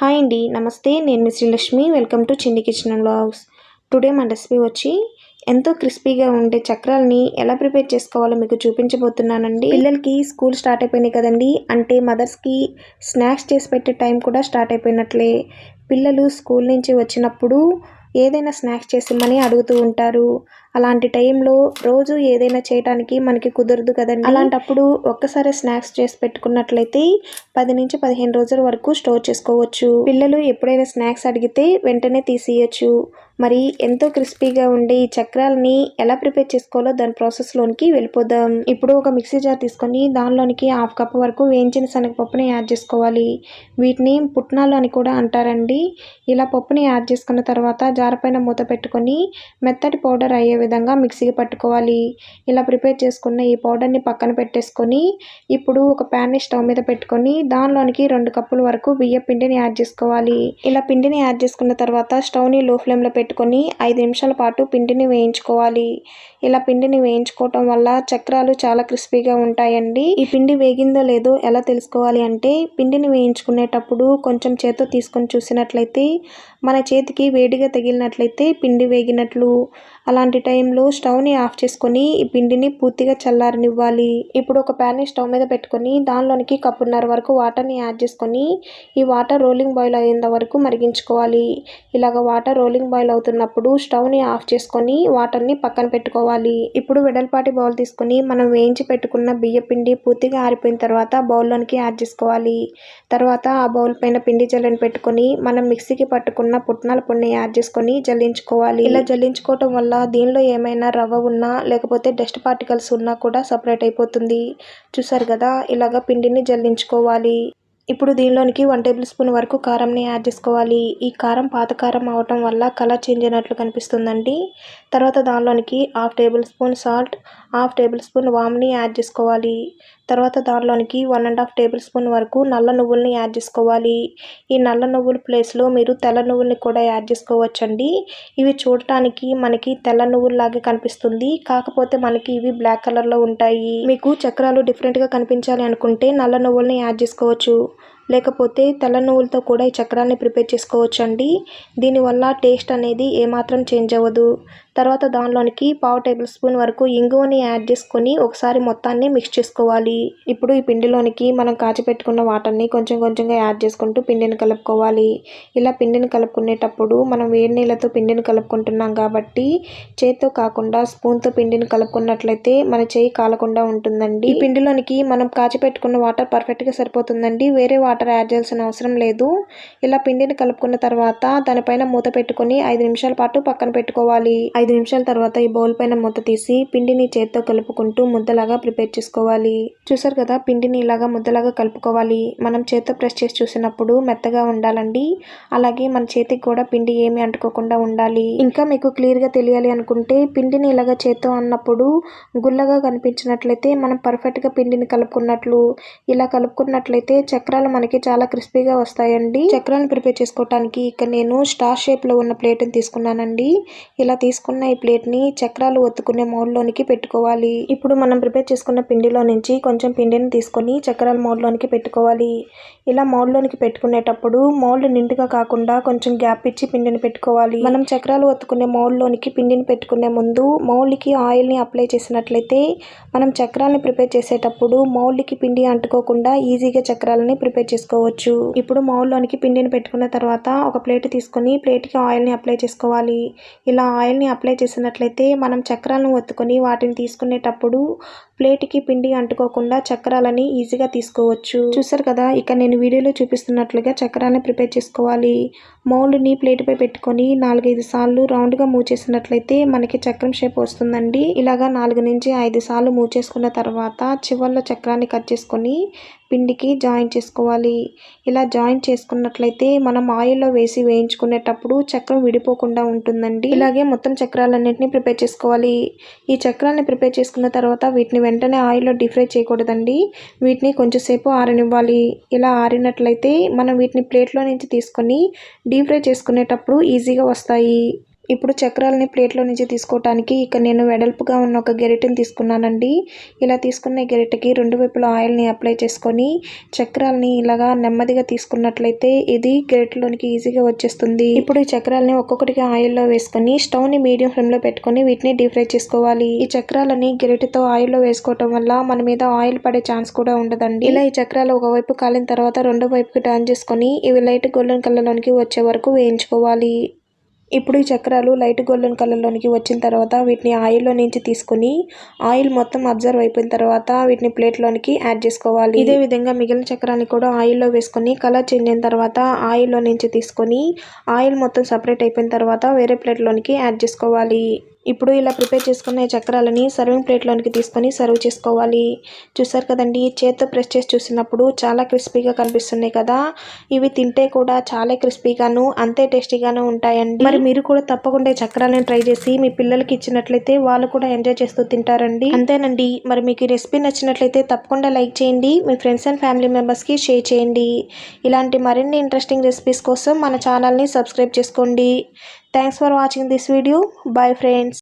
Hi అండి నమస్తే నేను మీ Srilakshmi. Welcome to Chinni kitchen blogs today మన రెసిపీ వచ్చి ఎంతో క్రిస్పీగా ఉండే చక్రాలని ఎలా ప్రిపేర్ చేసుకోవాలో మీకు చూపించబోతున్నానండి. పిల్లలకి స్కూల్ స్టార్ట్ అయిపోయినాయి కదండి అంటే మదర్స్కి స్నాక్స్ చేసి పెట్టే టైం కూడా స్టార్ట్ అయిపోయినట్లే. పిల్లలు స్కూల్ నుంచి వచ్చినప్పుడు ఏదైనా స్నాక్స్ చేసిమ్మని అడుగుతూ ఉంటారు. అలాంటి టైంలో రోజు ఏదైనా చేయడానికి మనకి కుదరదు కదండి. అలాంటప్పుడు ఒక్కసారి స్నాక్స్ చేసి పెట్టుకున్నట్లయితే పది నుంచి పదిహేను రోజుల వరకు స్టోర్ చేసుకోవచ్చు. పిల్లలు ఎప్పుడైనా స్నాక్స్ అడిగితే వెంటనే తీసేయచ్చు. మరి ఎంతో క్రిస్పీగా ఉండే ఈ చక్రాలని ఎలా ప్రిపేర్ చేసుకోవాలో దాని ప్రాసెస్లోనికి వెళ్ళిపోదాం. ఇప్పుడు ఒక మిక్సీ జార్ తీసుకొని దానిలోనికి హాఫ్ కప్ వరకు వేయించిన శనగపప్పుని యాడ్ చేసుకోవాలి. వీటిని పుట్నాలు అని కూడా అంటారండి. ఇలా పప్పుని యాడ్ చేసుకున్న తర్వాత జార పైన మూత పెట్టుకొని మెత్తటి పౌడర్ అయ్యే విధంగా మిక్సీకి పట్టుకోవాలి. ఇలా ప్రిపేర్ చేసుకున్న ఈ పౌడర్ని పక్కన పెట్టేసుకొని ఇప్పుడు ఒక ప్యాన్ని స్టవ్ మీద పెట్టుకొని దానిలోనికి రెండు కప్పుల వరకు బియ్య పిండిని యాడ్ చేసుకోవాలి. ఇలా పిండిని యాడ్ చేసుకున్న తర్వాత స్టవ్ని లో ఫ్లేమ్లో పెట్టుకొని ఐదు నిమిషాల పాటు పిండిని వేయించుకోవాలి. ఇలా పిండిని వేయించుకోవటం వల్ల చక్రాలు చాలా క్రిస్పీగా ఉంటాయండి. ఈ పిండి వేగిందో లేదో ఎలా తెలుసుకోవాలి అంటే పిండిని వేయించుకునేటప్పుడు కొంచెం చేత్తో తీసుకొని చూసినట్లయితే మన చేతికి వేడిగా తగిలినట్లయితే పిండి వేగినట్లు. అలాంటి టైంలో స్టవ్ని ఆఫ్ చేసుకొని ఈ పిండిని పూర్తిగా చల్లారనివ్వాలి. ఇప్పుడు ఒక ప్యాన్ని స్టవ్ మీద పెట్టుకొని దానిలోనికి కప్పున్నర వరకు వాటర్ని యాడ్ చేసుకొని ఈ వాటర్ రోలింగ్ బాయిల్ అయ్యేంత వరకు మరిగించుకోవాలి. ఇలాగ వాటర్ రోలింగ్ బాయిల్ అవుతున్నప్పుడు స్టవ్ని ఆఫ్ చేసుకొని వాటర్ని పక్కన పెట్టుకోవాలి. ఇప్పుడు వెడల్పాటి బౌల్ తీసుకొని మనం వేయించి పెట్టుకున్న బియ్య పిండి పూర్తిగా ఆరిపోయిన తర్వాత బౌల్లోనికి యాడ్ చేసుకోవాలి. తర్వాత ఆ బౌల్ పైన పిండి జల్లని పెట్టుకొని మనం మిక్సీకి పట్టుకున్న పుట్నాల పొడిని యాడ్ చేసుకొని జల్లించుకోవాలి. ఇలా జల్లించుకోవటం వల్ల దీనిలో ఏమైనా రవ్వ ఉన్నా లేకపోతే డస్ట్ పార్టికల్స్ ఉన్నా కూడా సపరేట్ అయిపోతుంది. చూసారు కదా? ఇలాగ పిండిని జల్లించుకోవాలి. ఇప్పుడు దీనిలోనికి వన్ టేబుల్ స్పూన్ వరకు కారంని యాడ్ చేసుకోవాలి. ఈ కారం పాత కారం అవటం వల్ల కలర్ చేంజ్ అయినట్లు కనిపిస్తుందండి. తర్వాత దానిలోనికి half table spoon salt half table spoon వామ్ని add చేసుకోవాలి. తర్వాత దానిలోనికి one and half table spoon వరకు నల్ల నువ్వుల్ని యాడ్ చేసుకోవాలి. ఈ నల్ల నువ్వుల ప్లేస్లో మీరు తెల్ల నువ్వుల్ని కూడా యాడ్ చేసుకోవచ్చండి. ఇవి చూడటానికి మనకి తెల్ల నువ్వుల్లాగే కనిపిస్తుంది. కాకపోతే మనకి ఇవి బ్లాక్ కలర్లో ఉంటాయి. మీకు చక్రాలు డిఫరెంట్గా కనిపించాలి అనుకుంటే నల్ల నువ్వుల్ని యాడ్ చేసుకోవచ్చు. లేకపోతే తెల్ల కూడా ఈ చక్రాన్ని ప్రిపేర్ చేసుకోవచ్చు అండి దీనివల్ల టేస్ట్ అనేది ఏమాత్రం చేంజ్ అవ్వదు. తర్వాత దానిలోనికి పావు టేబుల్ స్పూన్ వరకు ఇంగువని యాడ్ చేసుకొని ఒకసారి మొత్తాన్ని మిక్స్ చేసుకోవాలి. ఇప్పుడు ఈ పిండిలోనికి మనం కాచి పెట్టుకున్న వాటర్ని కొంచెం కొంచెంగా యాడ్ చేసుకుంటూ పిండిని కలుపుకోవాలి. ఇలా పిండిని కలుపుకునేటప్పుడు మనం వేడి నీళ్ళతో పిండిని కలుపుకుంటున్నాం కాబట్టి చేతితో కాకుండా స్పూన్తో పిండిని కలుపుకున్నట్లయితే మన చేయి కాలకుండా ఉంటుందండి. ఈ పిండిలోనికి మనం కాచి పెట్టుకున్న వాటర్ పర్ఫెక్ట్గా సరిపోతుందండి. వేరే వాటర్ యాడ్ చేయాల్సిన అవసరం లేదు. ఇలా పిండిని కలుపుకున్న తర్వాత దానిపైన మూత పెట్టుకొని ఐదు నిమిషాల పాటు పక్కన పెట్టుకోవాలి. ఐదు నిమిషాల తర్వాత ఈ బౌల్ పైన మూత తీసి పిండిని చేత్తో కలుపుకుంటూ ముద్దలాగా ప్రిపేర్ చేసుకోవాలి. చూసారు కదా పిండిని ఇలాగా ముద్దలాగా కలుపుకోవాలి. మనం చేత్తో ప్రెస్ చేసి చూసినప్పుడు మెత్తగా ఉండాలండి. అలాగే మన చేతికి కూడా పిండి ఏమి అంటుకోకుండా ఉండాలి. ఇంకా మీకు క్లియర్గా తెలియాలి అనుకుంటే పిండిని ఇలాగా చేత్తో అన్నప్పుడు గుల్లగా కనిపించినట్లయితే మనం పర్ఫెక్ట్గా పిండిని కలుపుకున్నట్లు ఇలా కలుపుకున్నట్లయితే చక్రాలు మనకి చాలా క్రిస్పీగా వస్తాయండి. చక్రాలను ప్రిపేర్ చేసుకోవటానికి ఇక్కడ నేను స్టార్ షేప్లో ఉన్న ప్లేట్ని తీసుకున్నానండి. ఇలా తీసుకున్న ఈ ప్లేట్ని చక్రాలు ఒత్తుకునే మోడ్లోనికి పెట్టుకోవాలి. ఇప్పుడు మనం ప్రిపేర్ చేసుకున్న పిండిలో నుంచి కొంచెం పిండిని తీసుకొని చక్రాల మోడ్లోనికి పెట్టుకోవాలి. ఇలా మోడ్లోనికి పెట్టుకునేటప్పుడు మోల్డ్ నిండుగా కాకుండా కొంచెం గ్యాప్ ఇచ్చి పిండిని పెట్టుకోవాలి. మనం చక్రాలు ఒత్తుకునే మోల్డ్లోనికి పిండిని పెట్టుకునే ముందు మౌల్డ్కి ఆయిల్ని అప్లై చేసినట్లయితే మనం చక్రాలని ప్రిపేర్ చేసేటప్పుడు మౌల్డ్కి పిండి అంటుకోకుండా ఈజీగా చక్రాలని ప్రిపేర్ చేసుకోవచ్చు. ఇప్పుడు మౌల్డ్లోనికి పిండిని పెట్టుకున్న తర్వాత ఒక ప్లేట్ తీసుకొని ప్లేట్కి ఆయిల్ని అప్లై చేసుకోవాలి. ఇలా ఆయిల్ని అప్లై చేసినట్లయితే మనం చక్రాలను ఒత్తుకొని వాటిని తీసుకునేటప్పుడు ప్లేట్కి పిండి అంటుకోకుండా చక్రాలని ఈజీగా తీసుకోవచ్చు. చూసారు కదా ఇక నేను వీడియోలో చూపిస్తున్నట్లుగా చక్రాన్ని ప్రిపేర్ చేసుకోవాలి. మౌల్డ్ని ప్లేట్పై పెట్టుకొని నాలుగైదు సార్లు రౌండ్గా మూవ్ చేసినట్లయితే మనకి చక్రం షేప్ వస్తుందండి. ఇలాగా నాలుగు నుంచి ఐదు సార్లు మూవ్ చేసుకున్న తర్వాత చివరిలో చక్రాన్ని కట్ చేసుకొని పిండికి జాయిన్ చేసుకోవాలి. ఇలా జాయిన్ చేసుకున్నట్లయితే మనం ఆయిల్లో వేసి వేయించుకునేటప్పుడు చక్రం విడిపోకుండా ఉంటుందండి. ఇలాగే మొత్తం చక్రాలన్నింటినీ ప్రిపేర్ చేసుకోవాలి. ఈ చక్రాలని ప్రిపేర్ చేసుకున్న తర్వాత వీటిని వెంటనే ఆయిల్లో డీప్ ఫ్రై చేయకూడదండి. వీటిని కొంచెంసేపు ఆరనివ్వాలి. ఇలా ఆరినట్లయితే మనం వీటిని ప్లేట్లో నుంచి తీసుకొని డీప్ ఫ్రై చేసుకునేటప్పుడు ఈజీగా వస్తాయి. ఇప్పుడు చక్రాలని ప్లేట్లో నుంచి తీసుకోవటానికి ఇక్కడ నేను వెడల్పుగా ఉన్న ఒక గెరిటని తీసుకున్నానండి. ఇలా తీసుకున్న గెరిటకి రెండు వైపులా ఆయిల్ని అప్లై చేసుకొని చక్రాలని ఇలాగా నెమ్మదిగా తీసుకున్నట్లయితే ఇది గెరిటెలోనికి ఈజీగా వచ్చేస్తుంది. ఇప్పుడు ఈ చక్రాలని ఒక్కొక్కటిగా ఆయిల్లో వేసుకొని స్టవ్ని మీడియం ఫ్లేమ్లో పెట్టుకొని వీటిని డీప్ ఫ్రై చేసుకోవాలి. ఈ చక్రాలని గెరిటతో ఆయిల్లో వేసుకోవటం వల్ల మన మీద ఆయిల్ పడే ఛాన్స్ కూడా ఉండదండి. ఇలా ఈ చక్రాలు ఒకవైపు కాలిన తర్వాత రెండో వైపుకి టర్న్ చేసుకొని ఇవి లైట్ గోల్డెన్ కలర్లోనికి వచ్చే వరకు వేయించుకోవాలి. ఇప్పుడు ఈ చక్రాలు లైట్ గోల్డెన్ కలర్లోనికి వచ్చిన తర్వాత వీటిని ఆయిల్లో నుంచి తీసుకుని ఆయిల్ మొత్తం అబ్జర్వ్ అయిపోయిన తర్వాత వీటిని ప్లేట్లోనికి యాడ్ చేసుకోవాలి. ఇదే విధంగా మిగిలిన చక్రాన్ని కూడా ఆయిల్లో వేసుకొని కలర్ చేంజ్ అయిన తర్వాత ఆయిల్లో నుంచి తీసుకొని ఆయిల్ మొత్తం సపరేట్ అయిపోయిన తర్వాత వేరే ప్లేట్లోనికి యాడ్ చేసుకోవాలి. ఇప్పుడు ఇలా ప్రిపేర్ చేసుకున్న ఈ చక్రాలని సర్వింగ్ ప్లేట్లోనికి తీసుకొని సర్వ్ చేసుకోవాలి. చూసారు కదండి చేత్తో ప్రెస్ చేసి చూసినప్పుడు చాలా క్రిస్పీగా కనిపిస్తున్నాయి కదా. ఇవి తింటే కూడా చాలా క్రిస్పీగాను అంతే టేస్టీగాను ఉంటాయండి. మరి మీరు కూడా తప్పకుండా చక్రాలను ట్రై చేసి మీ పిల్లలకి ఇచ్చినట్లయితే వాళ్ళు కూడా ఎంజాయ్ చేస్తూ తింటారండి. అంతేనండి. మరి మీకు ఈ రెసిపీ నచ్చినట్లయితే తప్పకుండా లైక్ చేయండి మీ ఫ్రెండ్స్ అండ్ ఫ్యామిలీ మెంబర్స్కి షేర్ చేయండి. ఇలాంటి మరిన్ని ఇంట్రెస్టింగ్ రెసిపీస్ కోసం మన ఛానల్ని సబ్స్క్రైబ్ చేసుకోండి. Thanks for watching this video. Bye friends.